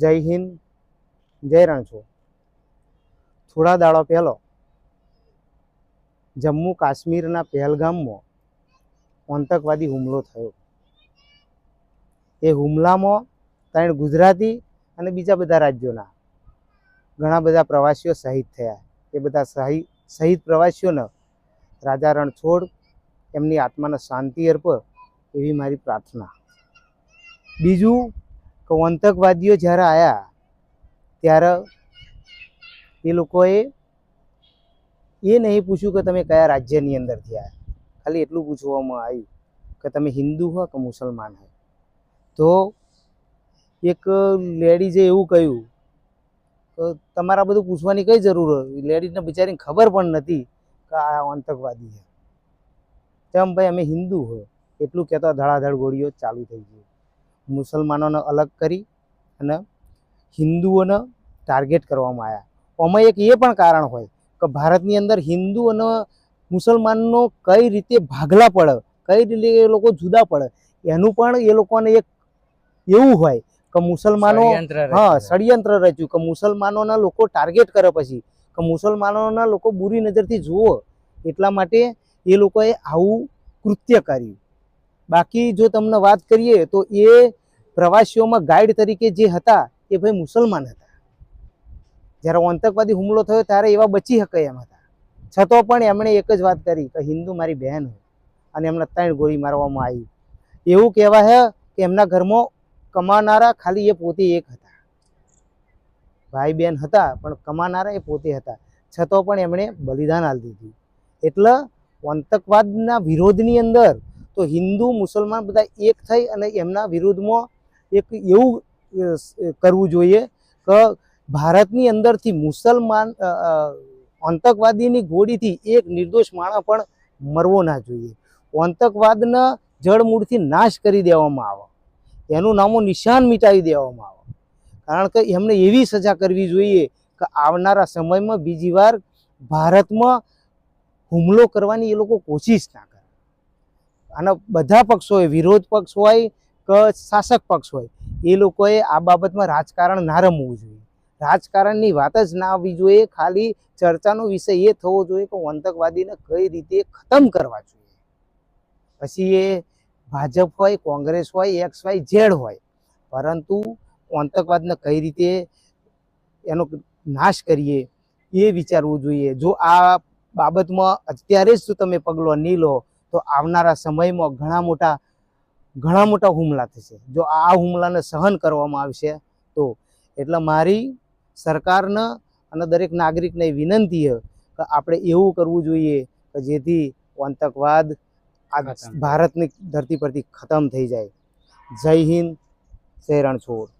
જય હિન્દ, જય રણછોડ. થોડા દાડો પહેલો જમ્મુ કાશ્મીરના પહેલગામમાં આતંકવાદી હુમલો થયો. એ હુમલામાં ત્રણ ગુજરાતી અને બીજા બધા રાજ્યોના ઘણા બધા પ્રવાસીઓ શહીદ થયા. એ બધા શહીદ પ્રવાસીઓને રાજા રણછોડ એમની આત્માને શાંતિ અર્પ એવી મારી પ્રાર્થના. બીજું કે આતંકવાદીઓ જ્યારે આવ્યા ત્યારે એ લોકોએ એ નહીં પૂછ્યું કે તમે કયા રાજ્યની અંદરથી આવ્યા ખાલી એટલું પૂછવામાં આવ્યું કે તમે હિન્દુ હો કે મુસલમાન હો. તો એક લેડીઝે એવું કહ્યું કે તમારા બધું પૂછવાની કઈ જરૂર હોય? લેડીઝને બિચારીને ખબર પણ નથી કે આ આતંકવાદી છે. તેમ ભાઈ અમે હિન્દુ હોય એટલું કહેતા ધડાધડ ગોળીઓ ચાલુ થઈ ગઈ. મુસલમાનોને અલગ કરી અને હિન્દુઓને ટાર્ગેટ કરવામાં આવ્યા. આમાં એક એ પણ કારણ હોય કે ભારતની અંદર હિન્દુ અને મુસલમાનનો કઈ રીતે ભાગલા પડે કઈ રીતે એ લોકો જુદા પડે એનું પણ એ લોકોને એક એવું હોય કે મુસલમાનો હા ષડયંત્ર રચ્યું કે મુસલમાનોના લોકો ટાર્ગેટ કરે પછી કે મુસલમાનોના લોકો બુરી નજરથી જુઓ એટલા માટે એ લોકોએ આવું કૃત્ય કર્યું. બાકી જો તમને વાત કરીએ તો એ પ્રવાસીઓમાં ગાઈડ તરીકે જે હતા, એ ભાઈ મુસલમાન હતા. જ્યારે આતંકવાદી હુમલો થયો ત્યારે એવા બચી શકે એમ હતા. છતાં પણ એમણે એક જ વાત કરી કે, હિન્દુ મારી બહેન હોય અને એમના ત્રણ ગોળી મારવામાં આવી. એવું કહેવાય કે એમના ઘરમાં કમાનારા ખાલી એ પોતે એક હતા. ભાઈ બહેન હતા, પણ કમાનારા એ પોતે હતા. છતાં પણ એમણે બલિદાન આપી દીધું. એટલે આતંકવાદના વિરોધની અંદર તો હિન્દુ, મુસલમાન બધા એક થઈ અને એમના વિરોધમાં એક એવું કરવું જોઈએ કે ભારતની અંદરથી મુસલમાન આતંકવાદીની ગોળીથી એક નિર્દોષ માણસ પણ મરવો ના જોઈએ. આતંકવાદના જળમૂળથી નાશ કરી દેવામાં આવે. એનું નામો નિશાન મિટાવી દેવામાં આવે. કારણ કે એમને એવી સજા કરવી જોઈએ કે આવનારા સમયમાં બીજી વાર ભારતમાં હુમલો કરવાની એ લોકો કોશિશ ના કરે. અને બધા પક્ષો હોય વિરોધ પક્ષ હોય કે શાસક પક્ષ હોય, એ લોકોએ આ બાબતમાં રાજકારણ ના રમવું જોઈએ. રાજકારણની વાત જ ના આવવી જોઈએ, ખાલી ચર્ચાનો વિષય એ થવો જોઈએ કે આતંકવાદીને કઈ રીતે ખતમ કરવા જોઈએ. પછી એ ભાજપ હોય, કોંગ્રેસ હોય, એક્સ વાય ઝેડ હોય, પરંતુ આતંકવાદને કઈ રીતે એનો નાશ કરીએ એ વિચારવું જોઈએ. જો આ બાબતમાં અત્યારે જ જો તમે પગલો નહીં લો તો આવનારા સમયમાં ઘણા મોટા ઘણા મોટા હુમલા થશે. જો આ હુમલાને સહન કરવામાં આવશે તો એટલે મારી સરકારને અને દરેક નાગરિકને વિનંતી છે કે આપણે એવું કરવું જોઈએ કે જેથી આતંકવાદ આ ભારતની ધરતી પરથી ખતમ થઈ જાય. જય હિન્દ શહેરણ રણછોડ.